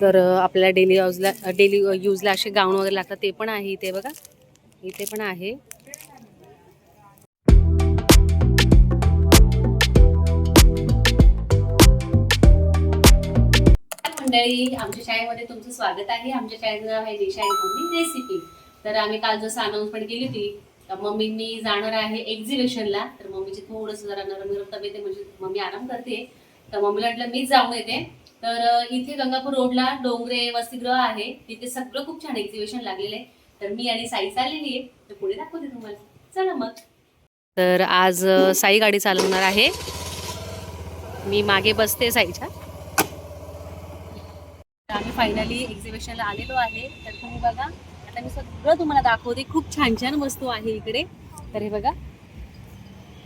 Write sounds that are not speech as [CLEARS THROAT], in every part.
तर आपल्याला daily यूजला daily यूजला असे गाऊन वगैरे लागतात ते पण आहे इथे बघा. इथे पण आहे. मंडळी आमच्या शाळेमध्ये तुमचं स्वागत आहे. आमच्या शाळेचं नाव आहे दिशा मम्मी रेसिपी. तर आम्ही काल जसं अनाऊन्समेंट केली होती तर मम्मींनी जाणार आहे एक्झिबिशनला तर मम्मीची थोडंसं जरा नरम नरम तब्येत आहे म्हणजे मम्मी आराम करते. तर मम्मीला म्हटलं मीच जाऊन येते. तर इथे गंगापूर रोडला डोंगरे वसतिगृह आहे. तिथे सगळं खूप छान एक्झिबिशन लागलेलं आहे. तर मी आणि साई चाललेली आहे. तर पुढे दाखवते तुम्हाला. चला मग. तर आज साई गाडी चालवणार आहे. मी मागे बसते साईच्या. आम्ही फायनली एक्झिबिशनला आलेलो आहे. तर तुम्ही बघा आता मी सगळं तुम्हाला दाखवते. खूप छान छान वस्तू आहे इकडे. तर हे बघा.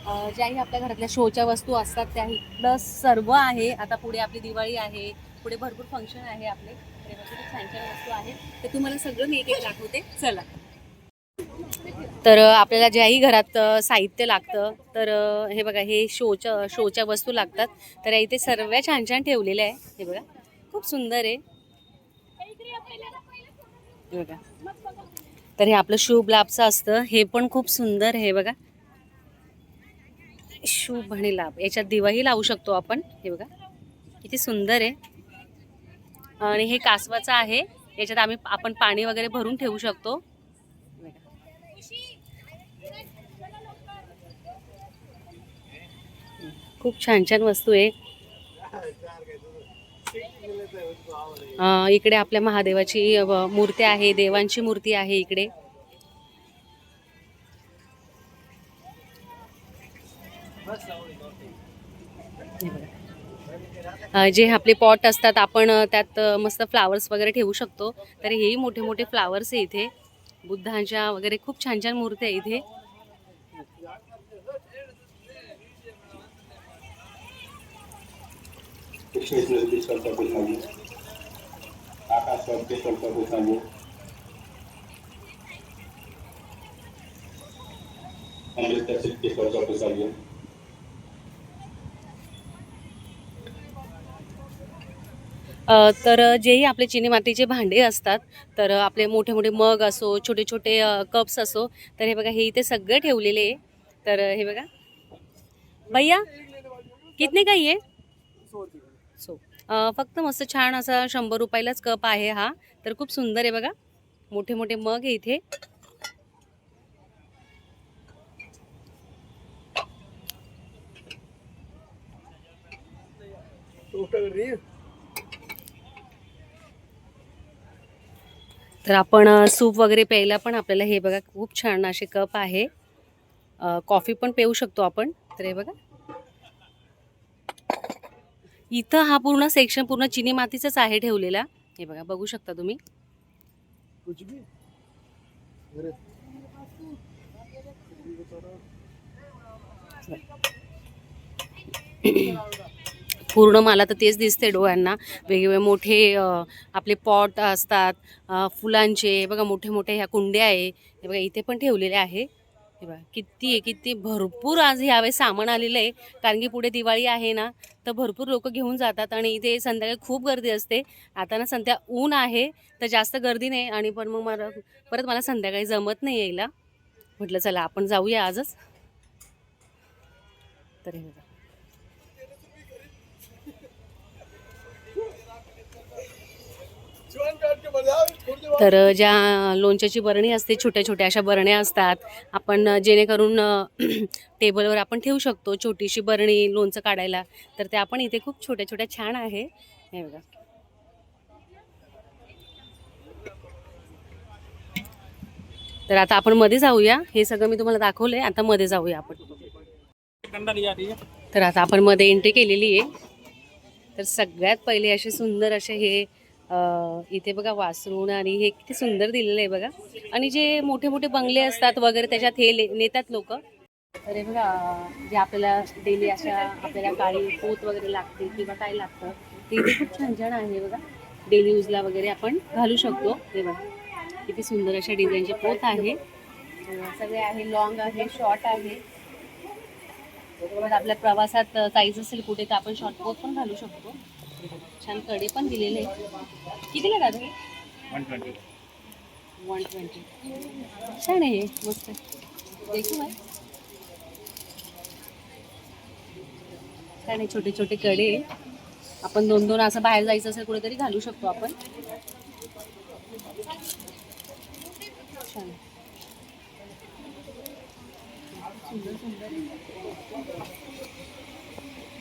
ज्याही आपल्या घरातल्या शोच्या वस्तू असतात त्याही प्लस सर्व आहे. आता पुढे आपली दिवाळी आहे पुढे भरपूर फंक्शन आहे आपले. तर छान छान वस्तू आहेत तर तुम्हाला सगळं मी एक एक दाखवते. चला. तर आपल्याला ज्याही घरात साहित्य लागतं तर हे बघा हे शोच्या शोच्या वस्तू लागतात. तर इथे सर्व छान छान ठेवलेल्या आहे. हे बघा खूप सुंदर आहे. हे बघा. तर हे आपलं शुभ लाभचं असतं. हे पण खूप सुंदर आहे हे बघा. शुभ आणि लाभ याच्यात दिवाही लावू शकतो आपण. हे बघा. किती सुंदर आहे. आणि हे कासवाचं आहे. याच्यात आम्ही आपण पाणी वगैरे भरून ठेवू शकतो. खूप छान छान वस्तू आहे. इकडे आपल्या महादेवाची मूर्ती आहे. देवांची मूर्ती आहे इकडे. जे आपले पॉट असतात आपण त्यात मस्त फ्लावर्स वगैरे ठेवू शकतो. तर हेही मोठे मोठे फ्लावर्स आहे इथे. बुद्धांच्या वगैरे खूप छान छान मूर्ती आहे इथे. अमृत तर जेही आपले चिनी मातीचे भांडे असतात तर आपले मोठे मोठे मग असो छोटे छोटे कप्स असो तर हे बघा हे इथे सगळे ठेवलेले आहे. तर हे बघा. भैया कितने का ये? सो फक्त मस्त छान असा शंभर रुपयालाच कप आहे हा. तर खूप सुंदर आहे बघा. मोठे मोठे मग आहे इथे. तर आपण सूप वगैरे प्यायला पण आपल्याला हे बघा खूप छान असे कप आहे. कॉफी पण पिऊ शकतो आपण. तर हे बघा. इथं हा पूर्ण सेक्शन पूर्ण चिनी मातीचाच आहे ठेवलेला. हे बघा बघू शकता तुम्ही. पूर्ण मला तर तेच दिसते डोळ्यांना. वेगवेगळे मोठे आपले पॉट असतात फुलांचे बघा मोठे मोठे ह्या कुंड्या आहे. हे बघा इथे पण ठेवलेले आहे. हे बघा किती आहे किती भरपूर आज ह्यावेळेस सामान आलेलं आहे. कारण की पुढे दिवाळी आहे ना तर भरपूर लोक घेऊन जातात आणि इथे संध्याकाळी खूप गर्दी असते. आता ना संध्या ऊन आहे तर जास्त गर्दी नाही. आणि पण मग मला परत मला संध्याकाळी जमत नाही यायला. म्हटलं चला आपण जाऊया आजच. तर हे बघा. तर ज्या लोणच्याची बरणी असते छोट्या छोट्या अशा बरण्या असतात. आपण जेणेकरून [CLEARS THROAT] टेबलवर आपण ठेवू शकतो छोटीशी बरणी लोणचं काढायला. तर ते आपण इथे खूप छोट्या छोट्या छान आहे. हे बघा. तर आता आपण मध्ये जाऊया. हे सगळं मी तुम्हाला दाखवलंय. आता मध्ये जाऊया आपण. तर आता आपण मध्ये एंट्री केलेली आहे. तर सगळ्यात पहिले असे सुंदर असे हे इथे बघा वासरूण आणि हे किती सुंदर दिलेलं आहे बघा. आणि जे मोठे मोठे बंगले असतात वगैरे त्याच्यात हे ले- नेतात लोक. अरे बघा जे आपल्याला डेली अशा आपल्याला काळी पोत वगैरे लागते किंवा काय लागतं ते इथे खूप छान छान आहे बघा. डेली यूजला वगैरे आपण घालू शकतो. हे बघा किती सुंदर अशा डिझाईनचे पोत आहे. सगळे आहे लॉंग आहे शॉर्ट आहे. आपल्या प्रवासात जायचं असेल कुठे तर आपण शॉर्ट पोत पण घालू शकतो. छानकडे पण दिलेले. कितीला दादा हे? वन ट्वेंटी वन ट्वेंटी छान आहे हे मस्त. देखू आहे छान आहे छोटे छोटे कडे आपण दोन दोन असं बाहेर जायचं असेल कुठेतरी घालू शकतो आपण. छान. सुंदर सुंदर.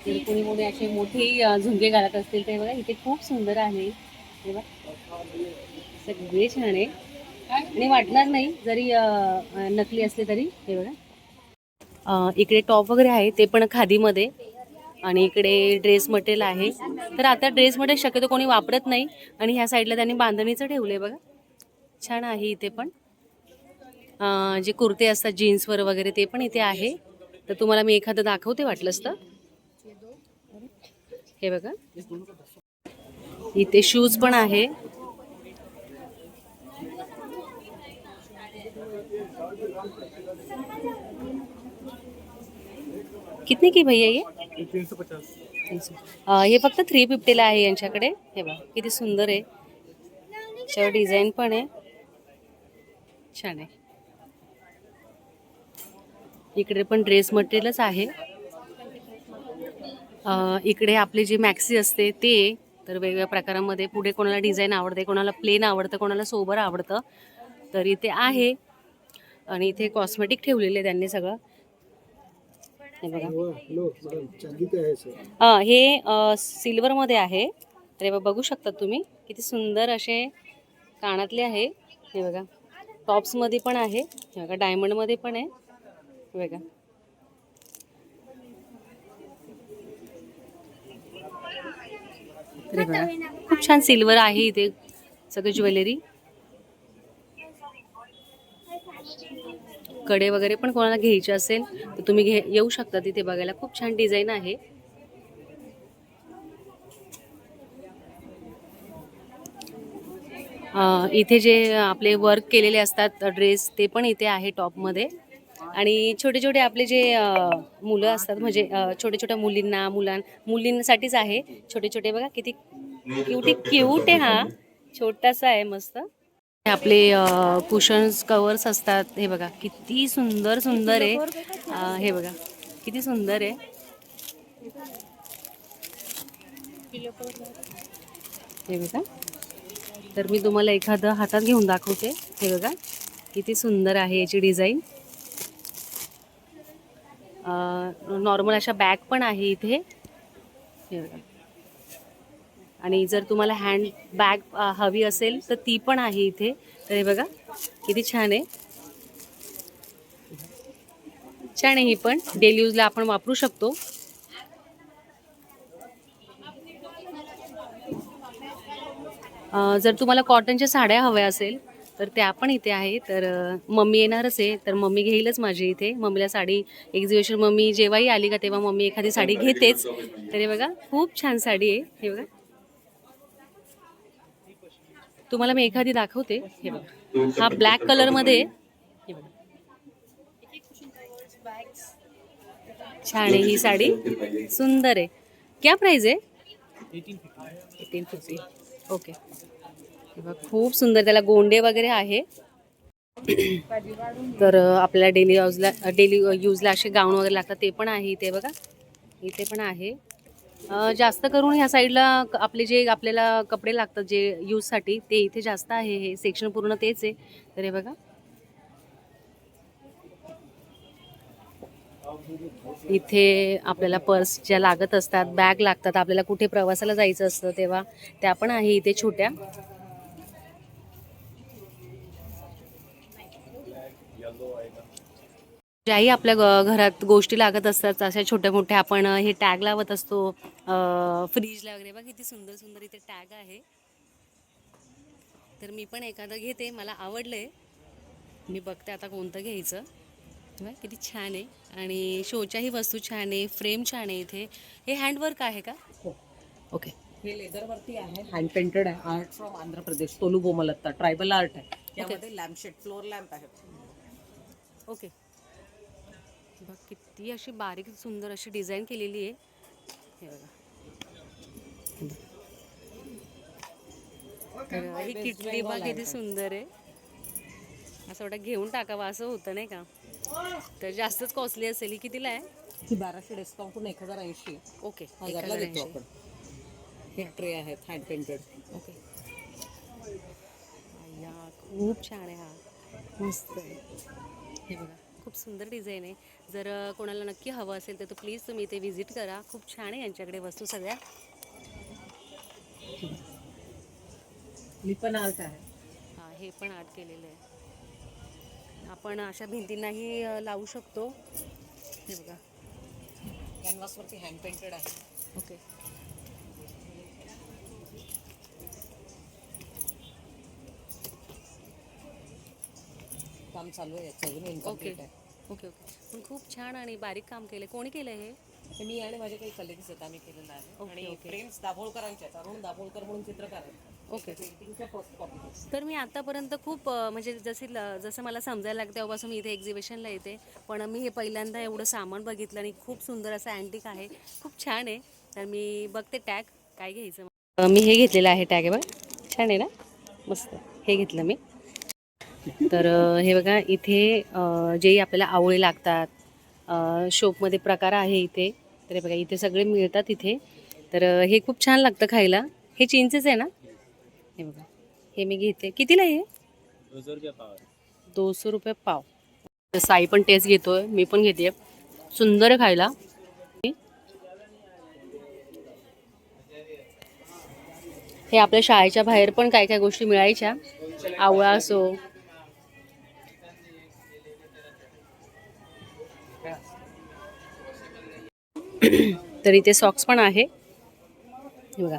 जर कोणी कोणी असे मोठे झुंगे घालत असतील ते बघा इथे खूप सुंदर आहे. सगळे छान आहे. आणि वाटणार नाही जरी नकली असले तरी. हे बघा. इकडे टॉप वगैरे आहे ते पण खादीमध्ये. आणि इकडे ड्रेस मटेरियल आहे. तर आता ड्रेस मटेरियल शक्यतो कोणी वापरत नाही. आणि ह्या साईडला त्यांनी बांधणीचं ठेवलं आहे बघा. छान आहे इथे पण. जे कुर्ते असतात जीन्सवर वगैरे ते पण इथे आहे. तर तुम्हाला मी एखादं दाखवते वाटलंच तर. हे बघा. इथे शूज पण आहे. कितने की भैया ये? तीन सौ पचास हे फक्त थ्री फिफ्टीला आहे यांच्याकडे. हे बघा किती सुंदर आहे. त्याच्यावर डिझाईन पण आहे. छान आहे. इकडे पण ड्रेस मटेरियलच आहे. इकडे आपले जे मॅक्सी असते ते तर वेगवेगळ्या प्रकारामध्ये पुढे कोणाला डिझाईन आवडते कोणाला प्लेन आवडतं कोणाला सोबर आवडतं तर इथे आहे. आणि इथे कॉस्मेटिक ठेवलेले त्यांनी सगळं. हे बघा. है हा सिल्वरमध्ये आहे. तर हे बघ- बघू शकता तुम्ही. किती सुंदर असे कानातले आहे. हे बघा. टॉप्समध्ये पण आहे. हे बघा डायमंडमध्ये पण आहे. हे बघा. हे बघा. खूप छान सिल्वर आहे इथे सगळं ज्वेलरी. कडे वगैरे पण कोणाला घ्यायचे असेल तर तुम्ही घे येऊ शकता तिथे बघायला. खूप छान डिझाईन आहे. इथे जे आपले वर्क केलेले असतात ड्रेस ते पण इथे आहे टॉपमध्ये आणि छोटे छोटे आपले जे मुलं असतात म्हणजे छोट्या छोट्या मुलींना मुलां मुलींसाठीच आहे. छोटे छोटे बघा किती क्यूटी क्यूट आहे हा. छोटासा आहे मस्त. आपले कुशन्स कवर्स असतात. हे बघा किती सुंदर सुंदर आहे. हे बघा किती सुंदर आहे. हे बघा. तर मी तुम्हाला एखादं हातात घेऊन दाखवते. हे बघा किती सुंदर आहे याची डिझाईन. नॉर्मल अशा बॅग पण आहे इथे. हे बघा. आणि जर तुम्हाला हँड बॅग हवी असेल तर ती पण आहे इथे. तर हे बघा किती छान आहे. छान आहे ही पण. डेली यूजला आपण वापरू शकतो. जर तुम्हाला कॉटनच्या साड्या हव्या असेल तर त्या पण इथे आहे तर मम्मी येणारच आहे. तर मम्मी घेईलच माझी इथे. मम्मीला साडी एक्झिबिशन मम्मी जेव्हाही आली का तेव्हा मम्मी एखादी साडी घेतेच. तर हे बघा खूप छान साडी आहे. हे बघा. तुम्हाला मी एखादी दाखवते. हे बघा. हा ब्लॅक कलरमध्ये. हे बघा. छान आहे ही साडी. सुंदर आहे. क्या प्राइस आहे? एटीन फिफ्टी ओके खूप सुंदर त्याला गोंडे वगैरे आहे. तर आपल्या आपल्याला डेली हाऊसला डेली यूजला असे गाऊन वगैरे लागतात ते पण आहे इथे बघा. इथे पण आहे. जास्त करून ह्या साईडला आपले जे आपल्याला कपडे लागतात जे यूजसाठी ते इथे जास्त आहे. हे सेक्शन पूर्ण तेच आहे. तर हे बघा. इथे आपल्याला पर्स ज्या लागत असतात बॅग लागतात आपल्याला कुठे प्रवासाला जायचं असतं तेव्हा त्या पण आहे इथे छोट्या. ज्याही आपल्या घरात गोष्टी लागत असतात अशा छोट्या मोठ्या आपण हे टॅग लावत असतो फ्रीजला वगैरे. बघा किती सुंदर सुंदर इथे टॅग आहे. तर मी पण एखादं घेते मला आवडलंय. मी बघते आता कोणतं घ्यायचं. बघा, किती छान आहे. आणि शोच्याही वस्तू छान आहे फ्रेम छान आहे इथे. हे हँडवर्क आहे का? ओके. हे लेदरवरती आहे हँड पेंटेड आहे. Art from Andhra Pradesh Tholu Bommalata tribal art आहे यामध्ये लॅम्प शेड फ्लोअर लॅम्प आहे. ओके. बघ किती अशी बारीक सुंदर अशी डिझाईन केलेली आहे. हे बघा. हे. तर ही किटली बघ किती सुंदर आहे. असं वाटतं घेऊन टाकावं असं होतं नाही का? तर जास्तच कॉस्टली असेल. ही कितीला आहे? ही बाराशे डिस्काउंटून एक हजार ऐंशी ओके हजारला देतो आपण. हे ट्रे आहेत हँड पेंटेड ओके. अय्या, खूप छान आहे हा. मस्त आहे. हे बघा खूप सुंदर डिझाईन आहे. जर कोणाला नक्की हवं असेल तर प्लीज तुम्ही इथे व्हिजिट करा. खूप छान आहे यांच्याकडे वस्तू सगळ्या. लिपन आर्ट आहे. हा हे पण आर्ट केलेलं आहे. आपण अशा भिंतींनाही लावू शकतो. हे बघा. कॅनव्हासवरती हँड पेंटेड आहे. ओके. काम चालू आहे याचं अजून ओके इन्कम्प्लीट आहे. ओके ओके पण खूप छान आणि बारीक काम केलं कोणी केलं हे? मी आणि माझे काही कलिग्स आहेत आम्ही केलेलं आहे. ओके, आणि ओके. फ्रेम्स दाभोळकरांचे आहेत अरुण दाभोळकर म्हणून चित्रकार आहेत. ओके पेंटिंगच्या फर्स्ट कॉपी तर मी आतापर्यंत खूप अ, म्हणजे जसे ल- जसं मला समजायला लागतं तेव्हापासून मी इथे एक्झिबिशनला येते. पण मी हे पहिल्यांदा एवढं सामान बघितलं आणि खूप सुंदर असं अँटिक आहे. खूप छान आहे. तर मी बघते टॅग काय घ्यायचं? अ, मी हे घेतलेलं आहे टॅग आहे बघा छान आहे ना? मस्त. हे घेतलं मी. तर हे बघा इथे जेही आपल्याला आवळे लागतात शोपमध्ये प्रकार आहे इथे. तर हे बघा इथे सगळे मिळतात इथे. तर हे खूप छान लागतं खायला. हे चिंचेच आहे ना? हे बघा हे मी घेते. कितीला हे? दोनशे रुपये पाव. साई पण टेस्ट घेतोय मी पण घेते. सुंदर आहे खायला. हे आपल्या शाळेच्या बाहेर पण काय काय गोष्टी मिळायच्या? आवळा असो तर इथे सॉक्स पण आहे. हे बघा.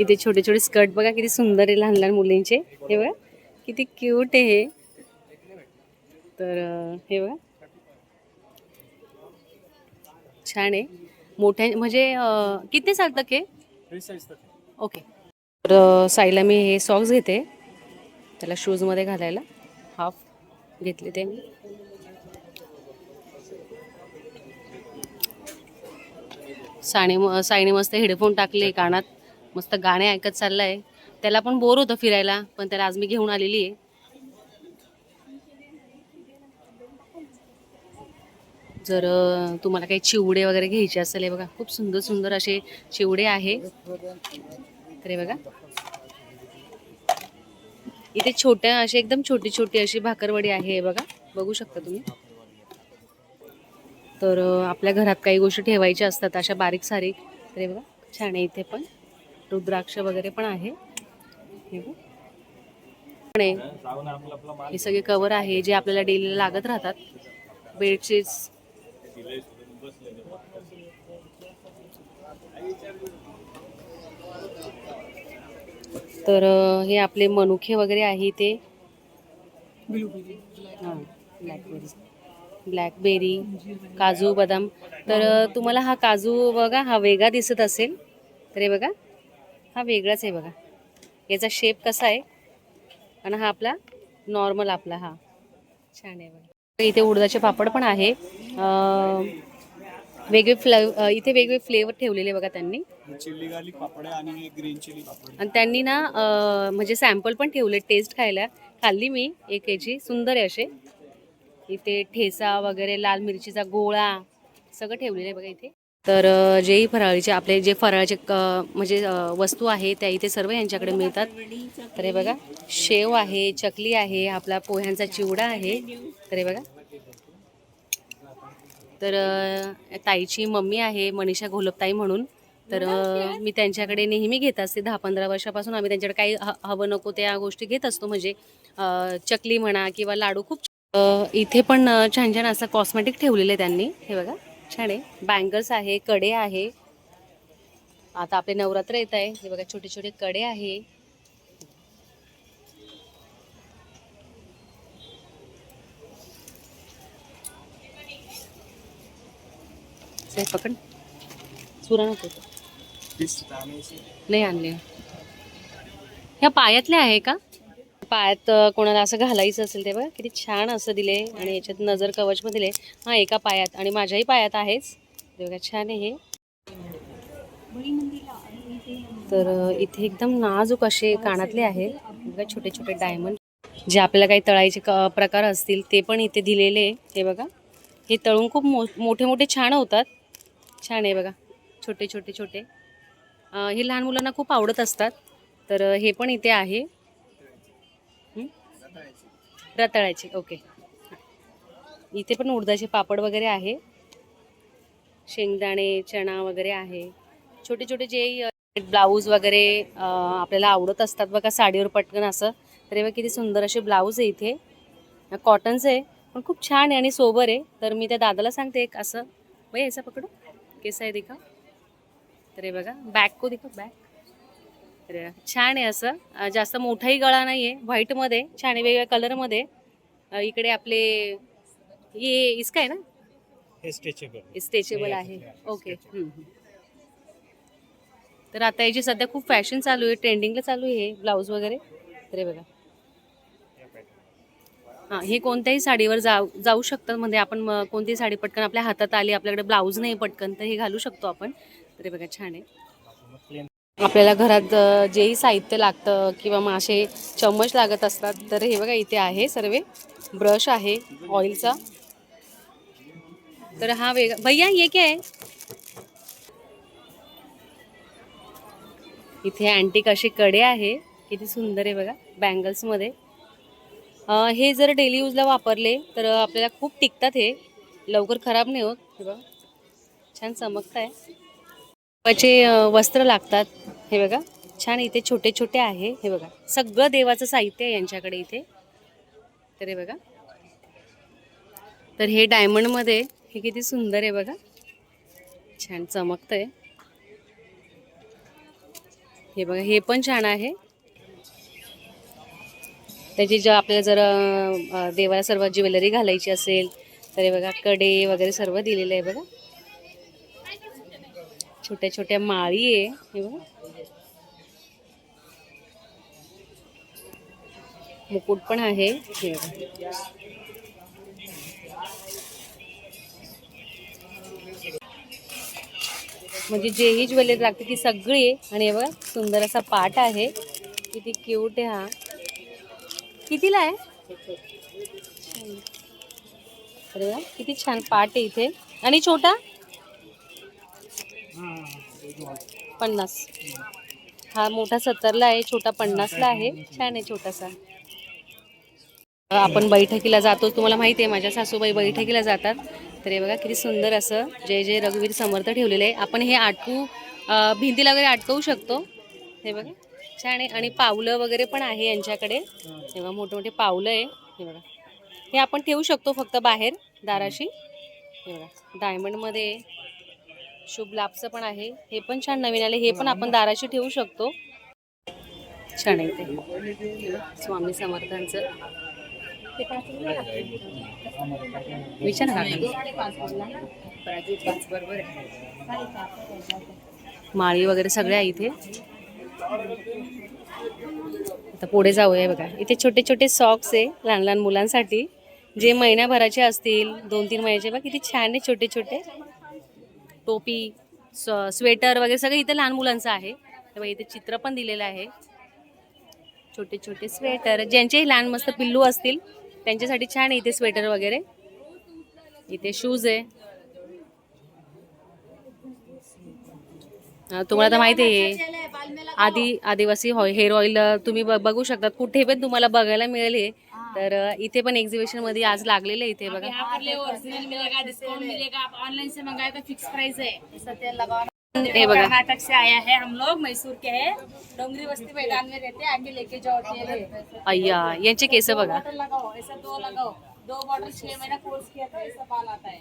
इथे छोटे छोटे स्कर्ट बघा किती सुंदर आहे लहान लहान मुलींचे. हे बघा किती क्यूट आहे हे. तर हे बघा. छान आहे. मोठ्या म्हणजे किती चालतं के? फ्री साइज तक है ओके. तर साईला मी हे सॉक्स घेते. त्याला शूजमध्ये घालायला हाफ घेतले ते मी साने म- साईने मस्त हेडफोन टाकले कानात. मस्त गाणे ऐकत चाललाय. त्याला पण बोर होतं फिरायला पण त्याला आज मी घेऊन आलेली आहे. जर तुम्हाला काही चिवडे वगैरे घ्यायचे असेल हे बघा खूप सुंदर सुंदर असे चिवडे आहे. तर हे बघा. इथे छोट्या अशी एकदम छोटी छोटी अशी भाकरवडी आहे हे बघा. बघू शकता तुम्ही. तर आपल्या घरात काही गोष्टी ठेवायच्या असतात अशा बारीक सारीक. तर बघा छान आहे इथे पण. रुद्राक्ष वगैरे पण आहे. हे पण आहे. हे सगळे कवर आहे जे आपल्याला डेलीला लागत राहतात. बेडशीट्स तर हे आपले मनुखे वगैरे आहे ते? हां ब्लॅकबेरी ब्लॅकबेरी काजू बदाम. तर तुम्हाला हा काजू बघा हा वेगळा दिसत असेल. तर हे बघा हा वेगळाच आहे बघा. याचा शेप कसा आहे? आणि हा आपला नॉर्मल आपला हा. छान आहे बघा. इथे उडदाचे पापड पण आहे. वेगळे फ्लेव अं, इथे वेगवेगळे फ्लेवर ठेवलेले बघा त्यांनी. चिल्ली गार्लिक पापड आहे आणि ग्रीन चिली पापड आणि त्यांनी ना अं, म्हणजे सॅम्पल पण ठेवले टेस्ट खायला. खाल्ली मी एक याची सुंदर आहे असे. इथे ठेसा वगैरे लाल मिरचीचा गोळा सगळं ठेवलेलं आहे बघा इथे. तर अं, जेही फराळीचे आपले जे फराळाचे क- म्हणजे अं, वस्तू आहे त्या इथे सर्व यांच्याकडे मिळतात. तर हे बघा शेव आहे चकली आहे आपला पोह्यांचा चिवडा आहे. तर हे बघा. तर अं, ताईची मम्मी आहे मनीषा घोलपताई म्हणून. तर मी त्यांच्याकडे नेहमी घेत असते. दहा पंधरा वर्षापासून आम्ही त्यांच्याकडे काही ह- हवं नको त्या गोष्टी घेत असतो. म्हणजे चकली म्हणा किंवा लाडू खूप इथे पण छान छान असं कॉस्मेटिक ठेवलेलं आहे त्यांनी. हे बघा छान आहे. बँगल्स आहे कडे आहे. आता आपले नवरात्र येत आहे. हे बघा छोटे छोटे कडे आहे. पकड चुरा नको नाही आणले. ह्या पायातल्या आहे का? पायात कोणाला असं घालायचं असेल ते बघा किती छान असं दिले आणि याच्यात नजर कवच पण दिले. हा एका पायात आणि माझ्याही पायात आहेच. ते बघा छान आहे हे. तर इथे एकदम नाजूक असे कानातले आहेत. बघा छोटे छोटे डायमंड जे आपल्याला काही तळायचे क प्रकार असतील ते पण इथे दिलेले आहे. हे बघा. हे तळून खूप मो मोठे मोठे छान होतात. छान आहे बघा. छोटे छोटे छोटे. हे लहान मुलांना खूप आवडत असतात. तर हे पण इथे आहे. रताळ्याचे ओके. इथे पण उडदाचे पापड वगैरे आहे. शेंगदाणे चणा वगैरे आहे. छोटे छोटे जे ब्लाऊज वगैरे आपल्याला आवडत असतात बघा साडीवर पटकन असं. तर बघा किती सुंदर असे ब्लाऊज आहे इथे. कॉटनचं आहे पण खूप छान आहे आणि सोबर आहे. तर मी त्या दादाला सांगते एक असं. बाई यायचा पकडू? केस आहे देखा तर हे बघा बॅक को दिखा बॅक तर छान आहे असं. जास्त मोठाही गळा नाही आहे व्हाईटमध्ये छान आहे वेगवेगळ्या कलरमध्ये इकडे आपले हे इसका आहे ना? हे स्ट्रेचेबल स्ट्रेचेबल आहे. ओके. तर आता याची सध्या खूप फॅशन चालू आहे ट्रेंडिंगला चालू आहे ब्लाऊज वगैरे. तर हे बघा हां हे कोणत्याही साडीवर जाऊ जाऊ शकतात म्हणजे आपण कोणतीही साडी पटकन आपल्या हातात आली आपल्याकडे ब्लाऊज नाही पटकन तर हे घालू शकतो आपण. तरी बघा छान आहे. आपल्याला घरात जेही साहित्य लागतं किंवा मासे चम्मच लागत असतात तर हे बघा इथे आहे सर्व. ब्रश आहे ऑइलचा. तर हा वेगळा भैया ये काय इथे अँटिक असे कडे आहे. किती सुंदर आहे बघा बँगल्समध्ये हे जर डेली यूजला वापरले तर आपल्याला खूप टिकतात हे. लवकर खराब नाही होत. बघा छान चमकत आहे देवाचे वस्त्र लागतात हे बघा. छान इथे छोटे छोटे आहे हे बघा. सगळं देवाचं साहित्य आहे यांच्याकडे इथे. तर हे बघा. तर हे डायमंडमध्ये हे किती सुंदर आहे बघा. छान चमकतंय. हे बघा हे पण छान आहे. त्याची जर आपल्याला जर देवाला सर्व ज्वेलरी घालायची असेल तर हे बघा कडे वगैरे सर्व दिलेलं आहे बघा. छोट्या छोट्या माळी आहे हे बघा. मुकुट पण आहे हे बघा. म्हणजे जेही ज्वेलरी लागते ती सगळी आहे. आणि हे बघा सुंदर असा पाट आहे. किती क्यूट आहे हा. कितीला आहे? अरे वा किती छान पाट आहे इथे. आणि छोटा? पन्नास. हा मोठा सत्तरला आहे छोटा पन्नासला आहे. छान आहे छोटासा. आपण बैठकीला जातो. तुम्हाला माहिती आहे माझ्या सासूबाई बैठकीला जातात. तर हे बघा किती सुंदर असं जय जय रघुवीर समर्थ ठेवलेलं आहे. आपण हे आटकू भिंतीला वगैरे अटकवू शकतो. हे बघा छान आहे. आणि पावलं वगैरे पण आहे यांच्याकडे. हे बघा मोठे मोठे पावलं आहे. हे बघा. हे आपण ठेवू शकतो फक्त बाहेर दाराशी. हे बघा डायमंडमध्ये शुभ लाभचं पण आहे. हे पण छान नवीन आले. हे पण आपण दाराशी ठेवू शकतो. छान आहे ते. स्वामी समर्थांचं. विचार ना माळी वगैरे सगळे आहे इथे. आता पुढे जाऊया बघा. इथे छोटे छोटे सॉक्स आहे लहान लहान मुलांसाठी. जे महिन्याभराचे असतील दोन तीन महिन्याचे बघा किती छान आहे छोटे छोटे. टोपी स्व- स्वेटर वगैरे सगळं इथे लहान मुलांचं आहे. तेव्हा इथे चित्र पण दिलेलं आहे. छोटे छोटे स्वेटर ज्यांचे लहान मस्त पिल्लू असतील त्यांच्यासाठी छान आहे इथे स्वेटर वगैरे. इथे शूज आहे. तुम्हाला तर माहिती आहे. आदी आदिवासी हॉ हेअर ऑइल तुम्ही ब- बघू शकता. कुठे पण तुम्हाला बघायला मिळेल हे. तर इथे पण एक्झिबिशनमध्ये आज लागलेले आहे इथे बघा. यहाँ पर ले ओरिजिनल मिलेगा डिस्काउंट मिलेगा आप ऑनलाइन से मंगाए तो फिक्स प्राइस है ऐसा तेल लगाओ हे बघा. कर्नाटक से आया है हम लोग मैसूर के हैं. डोंगरी बस्ती मैदान में रहते आगे लेके जाओ तेल अय्या यांचे केस बघा. बॉटल लगाओ ऐसा दो लगाओ. दो बॉटल छह महीना कोर्स किया था ऐसा बाल आता है।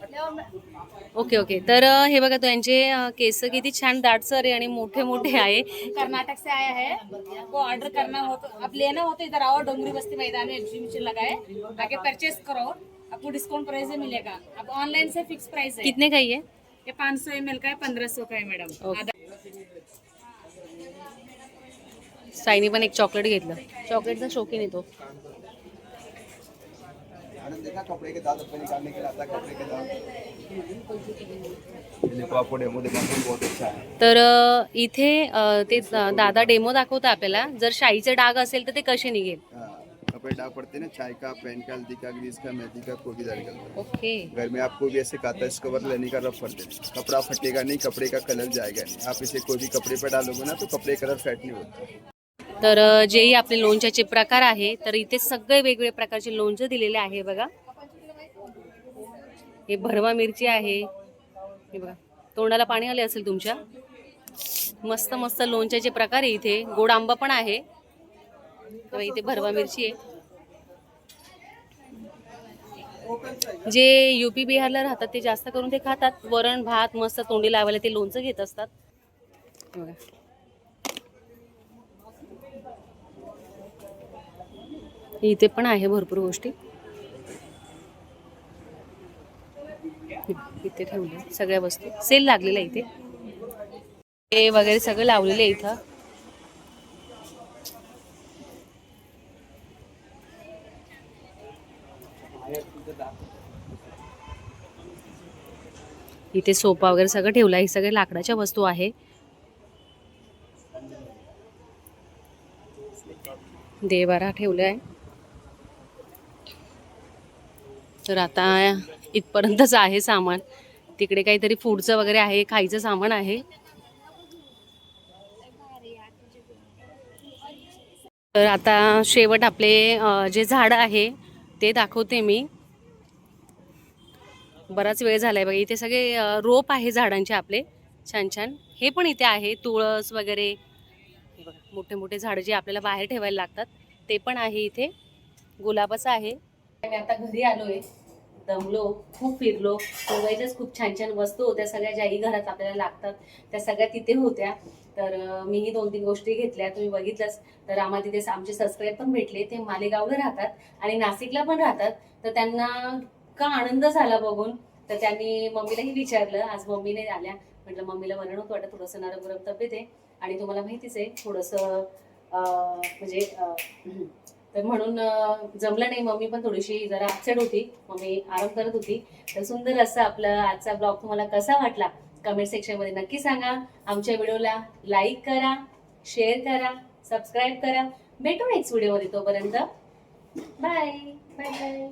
Okay okay. तर हे बघा त्यांचे अं, केस किती छान दाटसर आहे आणि मोठे मोठे आहे. कर्नाटक से आया है. आपको ऑर्डर करना हो तो आप लेना हो तो इधर आओ डोंगरी बस्ती मैदान में एग्जीबिशन लगा है. आगे परचेस करो. आपको डिस्काउंट प्राइस में मिलेगा. अब ऑनलाइन से फिक्स प्राइस है. कितने का है ये? पाँच सौ एम का है पंद्रह सौ का है मैडम साईनी पण एक चॉकलेट घेतलं. चॉकलेटचा शौकीन येतो आनंद देखा कपड़े के दाग अपने निकालने के लिए आता कपड़े के दाग ये देखो आपको डेमो देखा बहुत अच्छा है. तर इथे ते दादा डेमो दाखवता आपल्याला. जर शाईचे डाग असेल तर ते कसे निघेल? हाँ, कपड़े दाग पड़ते ना चाय का पेन का हल्दी का ग्रीस का मेहंदी का कोई भी है ओके. घर में आपको भी ऐसे काता कवर लेने का रफ कर देना कपड़ा फटेगा नहीं कपड़े का कलर जाएगा नहीं. आप इसे कोई भी कपड़े पर डालोगे ना तो कपड़े कलर फेट नहीं होता. तर जेही आपले लोणच्याचे प्रकार आहे तर इथे सगळे वेगवेगळे प्रकारचे लोणचं दिलेले आहे बघा. हे भरवा मिरची आहे. हे बघा तोंडाला पाणी आले असेल तुमच्या? मस्त मस्त लोणच्याचे प्रकार आहे इथे. गोड आंबा पण आहे. इथे भरवा मिरची आहे. जे युपी बिहारला राहतात ते जास्त करून ते खातात. वरण भात मस्त तोंडी लावायला ते लोणचं घेत असतात. बघा. इथे पण आहे भरपूर गोष्टी. इथे ठेवले सगळ्या वस्तू. सेल लागलेला आहे इथे. ते वगैरे सगळं लावलेलं आहे इथं. इथे सोफा वगैरे सगळं ठेवला आहे. हे सगळे लाकडाच्या वस्तू आहे. देवारा ठेवला आहे. तर आता इथपर्यंतच आहे सामान. तिकडे काहीतरी फूडचं वगैरे आहे खायचं सामान आहे. तर आता शेवट आपले जे झाड आहे ते दाखवते मी. बराच वेळ झालाय बघा इथे सगळे रोप आहे झाडांचे आपले. छान छान. हे पण इथे आहे तुळस वगैरे. बघा मोठे मोठे झाडं जे आपल्याला बाहेर ठेवायला लागतात ते पण आहे इथे. गुलाबाचं आहे. मी आता घरी आलोय. दमलो खूप फिरलो. मुंबईच्याच खूप छान छान वस्तू होत्या सगळ्या ज्याही घरात आपल्याला लागतात त्या सगळ्या तिथे होत्या. तर मीही दोन तीन गोष्टी घेतल्या. तुम्ही बघितलंच. तर आम्हाला तिथे आमचे सबस्क्राईब पण भेटले. ते मालेगावला राहतात आणि नाशिकला पण राहतात. तर त्यांना का आनंद झाला बघून. तर त्यांनी मम्मीलाही विचारलं. आज मम्मीने आल्या. म्हटलं मम्मीला बरं नव्हतं वाटत. थोडंसं नरम गरम तब्येत आहे आणि तुम्हाला माहितीच आहे थोडंसं म्हणजे तर म्हणून जमलं नाही. मम्मी पण थोडीशी जरा अपसेट होती. मम्मी आराम करत होती. तर सुंदर असं आपला आजचा ब्लॉग तुम्हाला कसा वाटला? कमेंट सेक्शनमध्ये नक्की सांगा. आमच्या व्हिडिओला लाईक करा शेअर करा सबस्क्राईब करा. भेटू नेक्स्ट व्हिडिओमध्ये तोपर्यंत. Bye bye bye